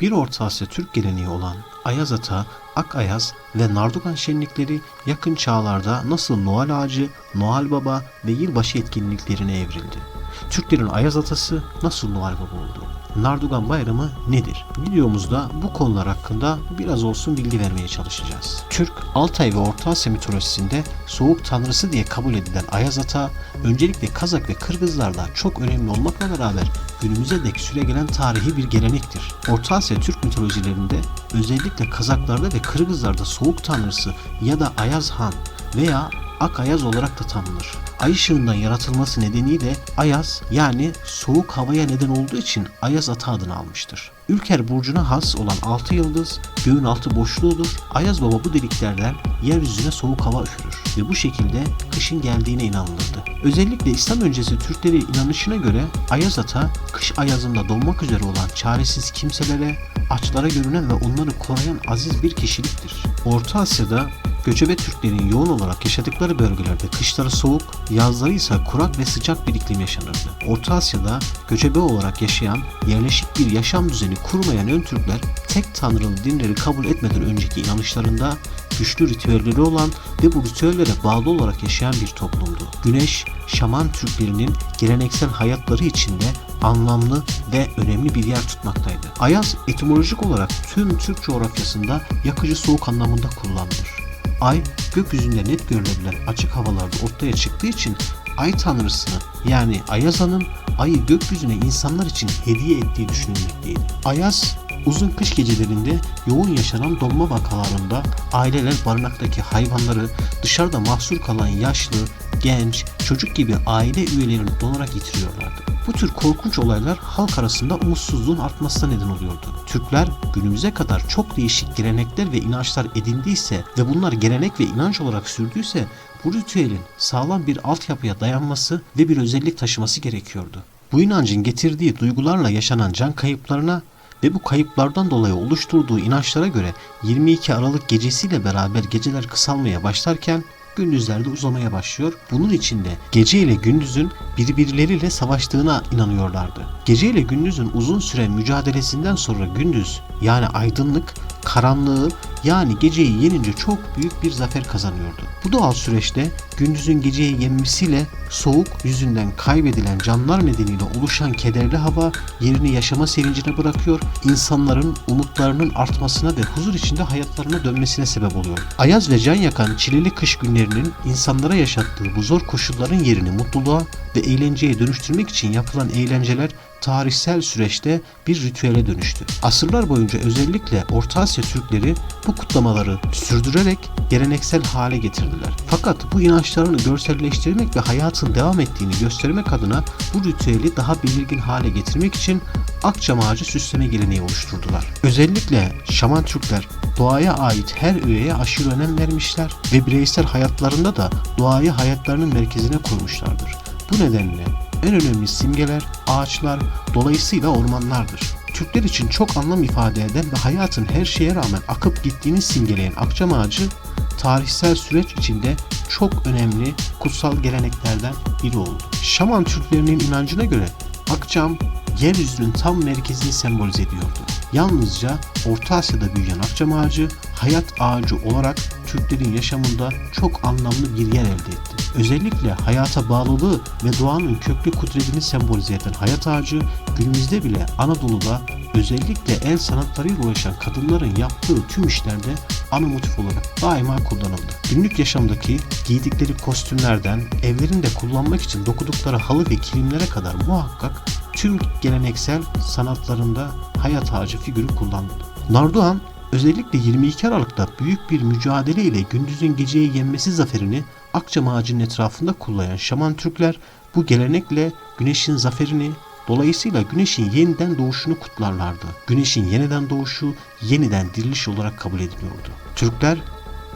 Bir Orta Asya Türk geleneği olan Ayaz Ata, Ak Ayaz ve Nardugan şenlikleri yakın çağlarda nasıl Noel Ağacı, Noel Baba ve yılbaşı etkinliklerine evrildi? Türklerin Ayaz Atası nasıl Noel Baba oldu? Nardugan Bayramı nedir? Videomuzda bu konular hakkında biraz olsun bilgi vermeye çalışacağız. Türk, Altay ve Orta Asya mitolojisinde soğuk tanrısı diye kabul edilen Ayaz Ata, öncelikle Kazak ve Kırgızlarda çok önemli olmakla beraber günümüze dek süregelen tarihi bir gelenektir. Orta Asya Türk mitolojilerinde özellikle Kazaklarda ve Kırgızlarda soğuk tanrısı ya da Ayaz Han veya Ak Ayaz olarak da tanınır. Ay ışığından yaratılması nedeniyle Ayaz yani soğuk havaya neden olduğu için Ayaz Ata adını almıştır. Ülker burcuna has olan altı yıldız göğün altı boşluğudur. Ayaz Baba bu deliklerden yeryüzüne soğuk hava üfürür ve bu şekilde kışın geldiğine inanılırdı. Özellikle İslam öncesi Türkleri inanışına göre Ayaz Ata kış ayazında donmak üzere olan çaresiz kimselere, açlara görünen ve onları koruyan aziz bir kişiliktir. Orta Asya'da Göçebe Türklerin yoğun olarak yaşadıkları bölgelerde kışları soğuk, yazları ise kurak ve sıcak bir iklim yaşanırdı. Orta Asya'da göçebe olarak yaşayan, yerleşik bir yaşam düzeni kurmayan ön Türkler tek tanrılı dinleri kabul etmeden önceki inanışlarında güçlü ritüelleri olan ve bu ritüellere bağlı olarak yaşayan bir toplumdu. Güneş, şaman Türklerinin geleneksel hayatları içinde anlamlı ve önemli bir yer tutmaktaydı. Ayaz etimolojik olarak tüm Türk coğrafyasında yakıcı soğuk anlamında kullanılır. Ay gökyüzünde net görülebilen açık havalarda ortaya çıktığı için ay tanrısını yani Ayaza'nın ayı gökyüzüne insanlar için hediye ettiği düşünülmekteydi. Ayaz uzun kış gecelerinde yoğun yaşanan donma vakalarında aileler barınaktaki hayvanları dışarıda mahsur kalan yaşlı, genç, çocuk gibi aile üyelerini donarak yitiriyorlardı. Bu tür korkunç olaylar halk arasında umutsuzluğun artmasına neden oluyordu. Türkler günümüze kadar çok değişik gelenekler ve inançlar edindiyse ve bunlar gelenek ve inanç olarak sürdüyse bu ritüelin sağlam bir altyapıya dayanması ve bir özellik taşıması gerekiyordu. Bu inancın getirdiği duygularla yaşanan can kayıplarına ve bu kayıplardan dolayı oluşturduğu inançlara göre 22 Aralık gecesiyle beraber geceler kısalmaya başlarken gündüzlerde uzamaya başlıyor. Bunun içinde gece ile gündüzün birbirleriyle savaştığına inanıyorlardı. Gece ile gündüzün uzun süren mücadelesinden sonra gündüz yani aydınlık karanlığı yani geceyi yenince çok büyük bir zafer kazanıyordu. Bu doğal süreçte gündüzün geceyi yenmesiyle soğuk yüzünden kaybedilen canlar nedeniyle oluşan kederli hava yerini yaşama sevincine bırakıyor, insanların umutlarının artmasına ve huzur içinde hayatlarına dönmesine sebep oluyor. Ayaz ve can yakan çileli kış günlerinin insanlara yaşattığı bu zor koşulların yerini mutluluğa ve eğlenceye dönüştürmek için yapılan eğlenceler tarihsel süreçte bir ritüele dönüştü. Asırlar boyunca özellikle Orta Asya Türkleri bu kutlamaları sürdürerek geleneksel hale getirdiler. Fakat bu inançlarını görselleştirmek ve hayatın devam ettiğini göstermek adına bu ritüeli daha belirgin hale getirmek için akçam ağacı süsleme geleneği oluşturdular. Özellikle şaman Türkler doğaya ait her öğeye aşırı önem vermişler ve bireysel hayatlarında da doğayı hayatlarının merkezine koymuşlardır. Bu nedenle en önemli simgeler ağaçlar, dolayısıyla ormanlardır. Türkler için çok anlam ifade eden ve hayatın her şeye rağmen akıp gittiğini simgeleyen akçam ağacı tarihsel süreç içinde çok önemli kutsal geleneklerden biri oldu. Şaman Türklerinin inancına göre akçam yeryüzünün tam merkezini sembolize ediyordu. Yalnızca Orta Asya'da büyüyen akçam ağacı hayat ağacı olarak Türklerin yaşamında çok anlamlı bir yer elde etti. Özellikle hayata bağlılığı ve doğanın köklü kudretini sembolize eden hayat ağacı günümüzde bile Anadolu'da özellikle el sanatlarıyla uğraşan kadınların yaptığı tüm işlerde ana motif olarak daima kullanıldı. Günlük yaşamdaki giydikleri kostümlerden evlerinde kullanmak için dokudukları halı ve kilimlere kadar muhakkak tüm geleneksel sanatlarında hayat ağacı figürü kullanıldı. Nardoğan özellikle 22 Aralık'ta büyük bir mücadele ile gündüzün geceye yenmesi zaferini Akçam ağacının etrafında kullayan şaman Türkler bu gelenekle güneşin zaferini dolayısıyla güneşin yeniden doğuşunu kutlarlardı. Güneşin yeniden doğuşu yeniden diriliş olarak kabul ediliyordu. Türkler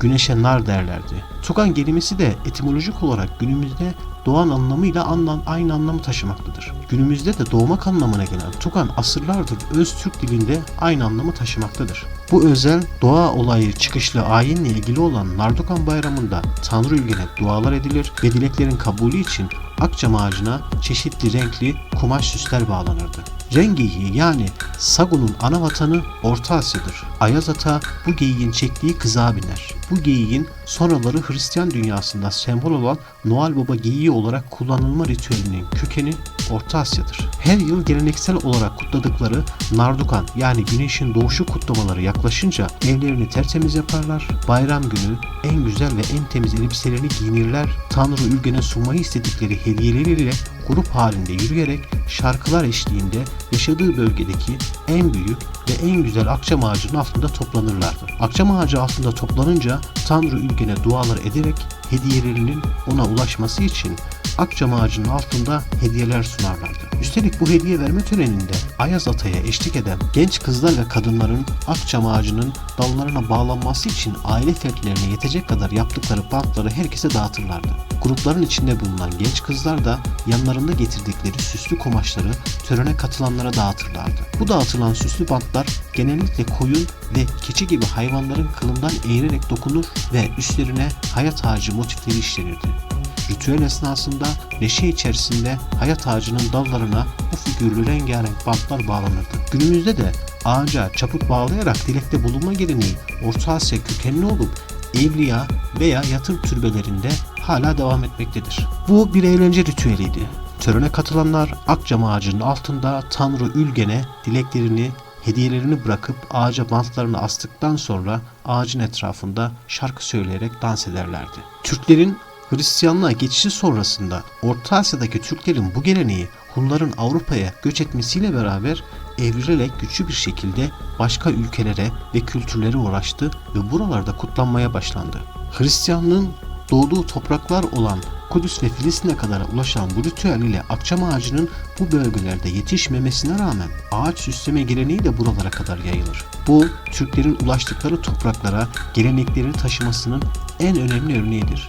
güneşe nar derlerdi. Tugan kelimesi de etimolojik olarak günümüzde doğan anlamıyla anlam, aynı anlamı taşımaktadır. Günümüzde de doğmak anlamına gelen Tugan asırlardır öz Türk dilinde aynı anlamı taşımaktadır. Bu özel doğa olayı çıkışlı ayinle ilgili olan Nardokan Bayramı'nda Tanrı Ülgen'e dualar edilir ve dileklerin kabulü için akçam ağacına çeşitli renkli kumaş süsler bağlanırdı. Rengiyi yani Sagun'un ana vatanı Orta Asya'dır. Ayaz Ata bu geyiğin çektiği kıza biner. Bu geyiğin sonraları Hristiyan dünyasında sembol olan Noel Baba geyiği olarak kullanılma ritüelinin kökeni Orta Asya'dır. Her yıl geleneksel olarak kutladıkları Nardukan yani güneşin doğuşu kutlamaları yaklaşınca evlerini tertemiz yaparlar. Bayram günü en güzel ve en temiz elbiselerini giyinirler. Tanrı Ülgen'e sunmayı istedikleri hediyeleriyle grup halinde yürüyerek şarkılar eşliğinde yaşadığı bölgedeki en büyük ve en güzel akçam ağacının altında toplanırlardı. Akçam ağacı altında toplanınca Tanrı Ülgen'e dualar ederek hediyelerinin ona ulaşması için akçam ağacının altında hediyeler sunarlardı. Üstelik bu hediye verme töreninde Ayaz Ata'ya eşlik eden genç kızlar ve kadınların akçam ağacının dallarına bağlanması için aile fertlerine yetecek kadar yaptıkları bantları herkese dağıtırlardı. Grupların içinde bulunan genç kızlar da yanlarında getirdikleri süslü kumaşları törene katılanlara dağıtırlardı. Bu dağıtılan süslü bantlar genellikle koyun ve keçi gibi hayvanların kılından eğirerek dokunur ve üstlerine hayat ağacı motifleri işlenirdi. Ritüel esnasında neşe içerisinde hayat ağacının dallarına bu figürlü rengarenk bantlar bağlanırdı. Günümüzde de ağaca çaput bağlayarak dilekte bulunma geleneği Orta Asya kökenli olup evliya veya yatır türbelerinde hala devam etmektedir. Bu bir eğlence ritüeliydi. Törene katılanlar akçam ağacının altında Tanrı Ülgen'e dileklerini hediyelerini bırakıp ağaca bantlarını astıktan sonra ağacın etrafında şarkı söyleyerek dans ederlerdi. Türklerin Hristiyanlığa geçişi sonrasında Orta Asya'daki Türklerin bu geleneği Hunların Avrupa'ya göç etmesiyle beraber evrilerek güçlü bir şekilde başka ülkelere ve kültürlere ulaştı ve buralarda kutlanmaya başlandı. Hristiyanlığın doğduğu topraklar olan Kudüs ve Filistin'e kadar ulaşan bu ritüel ile akçam ağacının bu bölgelerde yetişmemesine rağmen ağaç süsleme geleneği de buralara kadar yayılır. Bu Türklerin ulaştıkları topraklara geleneklerini taşımasının en önemli örneğidir.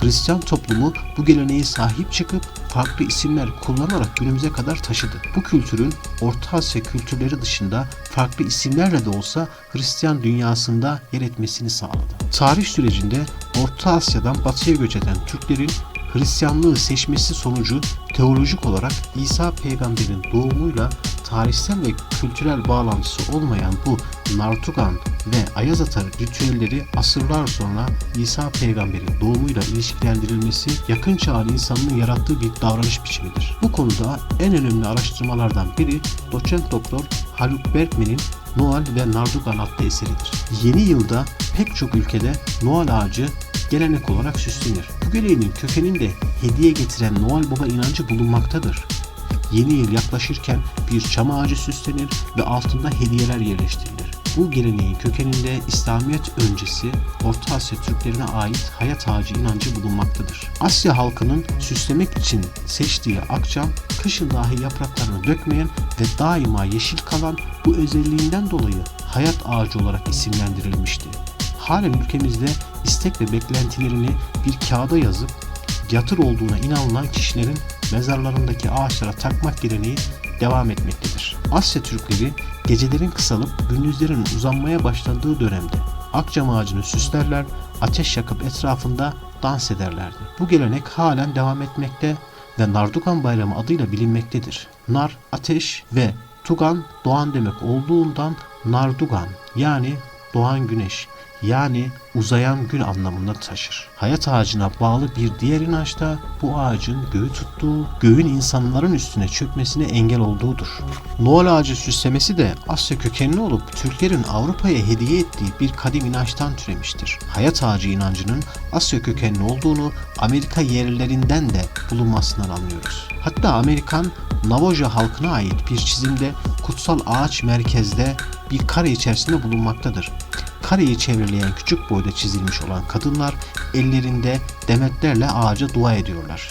Hristiyan toplumu bu geleneğe sahip çıkıp farklı isimler kullanarak günümüze kadar taşıdı. Bu kültürün Orta Asya kültürleri dışında farklı isimlerle de olsa Hristiyan dünyasında yer etmesini sağladı. Tarih sürecinde Orta Asya'dan batıya göç eden Türklerin Hristiyanlığı seçmesi sonucu teolojik olarak İsa peygamberin doğumuyla tarihsel ve kültürel bağlantısı olmayan bu Nartugan ve Ayaz Atar ritüelleri asırlar sonra İsa peygamberin doğumuyla ilişkilendirilmesi yakın çağın insanının yarattığı bir davranış biçimidir. Bu konuda en önemli araştırmalardan biri doçent doktor Haluk Berkman'in Noel ve Nardugan adlı eseridir. Yeni yılda pek çok ülkede Noel ağacı gelenek olarak süslenir. Bu geleneğin kökeninde hediye getiren Noel Baba inancı bulunmaktadır. Yeni yıl yaklaşırken bir çam ağacı süslenir ve altında hediyeler yerleştirilir. Bu geleneğin kökeninde İslamiyet öncesi Orta Asya Türklerine ait hayat ağacı inancı bulunmaktadır. Asya halkının süslemek için seçtiği akçam, kışın dahi yapraklarını dökmeyen ve daima yeşil kalan bu özelliğinden dolayı hayat ağacı olarak isimlendirilmişti. Halen ülkemizde istek ve beklentilerini bir kağıda yazıp yatır olduğuna inanılan kişilerin mezarlarındaki ağaçlara takmak geleneği devam etmektedir. Asya Türkleri gecelerin kısalıp gündüzlerin uzanmaya başladığı dönemde akçam ağacını süslerler, ateş yakıp etrafında dans ederlerdi. Bu gelenek halen devam etmekte ve Nardugan Bayramı adıyla bilinmektedir. Nar, ateş ve Tugan doğan demek olduğundan Nardugan yani doğan güneş yani uzayan gün anlamında taşır. Hayat ağacına bağlı bir diğer inanç da bu ağacın göğü tuttuğu, göğün insanların üstüne çökmesine engel olduğudur. Noel ağacı süslemesi de Asya kökenli olup Türklerin Avrupa'ya hediye ettiği bir kadim inançtan türemiştir. Hayat ağacı inancının Asya kökenli olduğunu Amerika yerlilerinden de bulunmasından anlıyoruz. Hatta Amerikan Navajo halkına ait bir çizimde kutsal ağaç merkezde bir kare içerisinde bulunmaktadır kareyi çevreleyen küçük boyda çizilmiş olan kadınlar ellerinde demetlerle ağaca dua ediyorlar.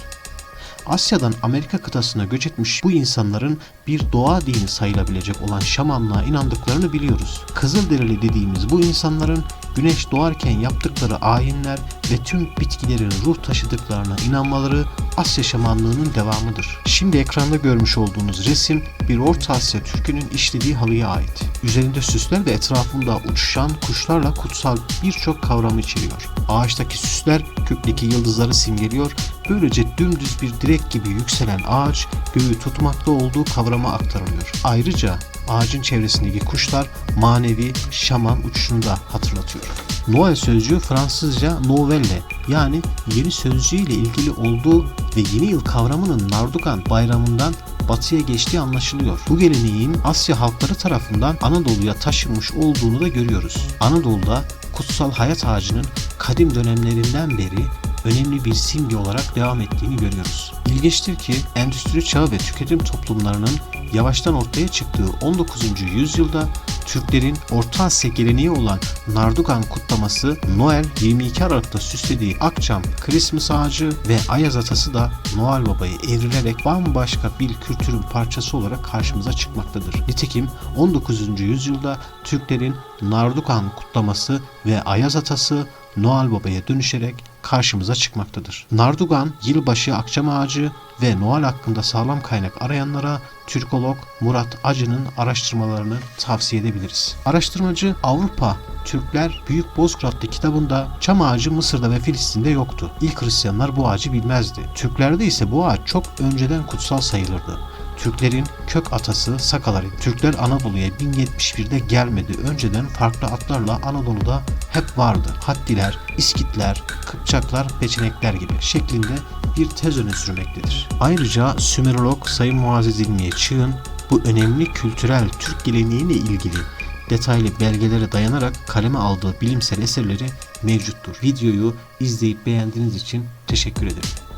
Asya'dan Amerika kıtasına göç etmiş bu insanların bir doğa dini sayılabilecek olan şamanlığa inandıklarını biliyoruz. Kızılderili dediğimiz bu insanların güneş doğarken yaptıkları ayinler ve tüm bitkilerin ruh taşıdıklarına inanmaları Asya şamanlığının devamıdır. Şimdi ekranda görmüş olduğunuz resim bir Orta Asya Türk'ünün işlediği halıya ait. Üzerinde süsler ve etrafında uçuşan kuşlarla kutsal birçok kavramı içeriyor. Ağaçtaki süsler kökteki yıldızları simgeliyor. Böylece dümdüz bir direk gibi yükselen ağaç göğü tutmakta olduğu kavrama aktarılıyor. Ayrıca ağacın çevresindeki kuşlar manevi şaman uçuşunu da hatırlatıyor. Noel sözcüğü Fransızca Novelle yani yeni sözcüğü ile ilgili olduğu ve yeni yıl kavramının Nardukan bayramından batıya geçtiği anlaşılıyor. Bu geleneğin Asya halkları tarafından Anadolu'ya taşınmış olduğunu da görüyoruz. Anadolu'da kutsal hayat ağacının kadim dönemlerinden beri önemli bir simge olarak devam ettiğini görüyoruz. İlginçtir ki endüstri çağı ve tüketim toplumlarının yavaştan ortaya çıktığı 19. yüzyılda Türklerin Orta Asya geleneği olan Nardugan kutlaması Noel 22 Aralık'ta süslediği Akçam, Christmas ağacı ve Ayaz Atası da Noel Baba'yı evrilerek bambaşka bir kültürün parçası olarak karşımıza çıkmaktadır. Nitekim 19. yüzyılda Türklerin Nardugan kutlaması ve Ayaz Atası Noel Baba'ya dönüşerek karşımıza çıkmaktadır. Nardugan, yılbaşı akçam ağacı ve Noel hakkında sağlam kaynak arayanlara Türkolog Murat Acı'nın araştırmalarını tavsiye edebiliriz. Araştırmacı Avrupa Türkler Büyük Bozkıratlı kitabında çam ağacı Mısır'da ve Filistin'de yoktu. İlk Hristiyanlar bu ağacı bilmezdi. Türklerde ise bu ağaç çok önceden kutsal sayılırdı. Türklerin kök atası Sakalar. Türkler Anadolu'ya 1071'de gelmedi. Önceden farklı atlarla Anadolu'da hep vardı. Haddiler, İskitler, Kıpçaklar, Peçenekler gibi şeklinde bir tez öne sürmektedir. Ayrıca Sümerolog Sayın Muazzez İlmiye Çığ'ın bu önemli kültürel Türk geleneğiyle ilgili detaylı belgelere dayanarak kaleme aldığı bilimsel eserleri mevcuttur. Videoyu izleyip beğendiğiniz için teşekkür ederim.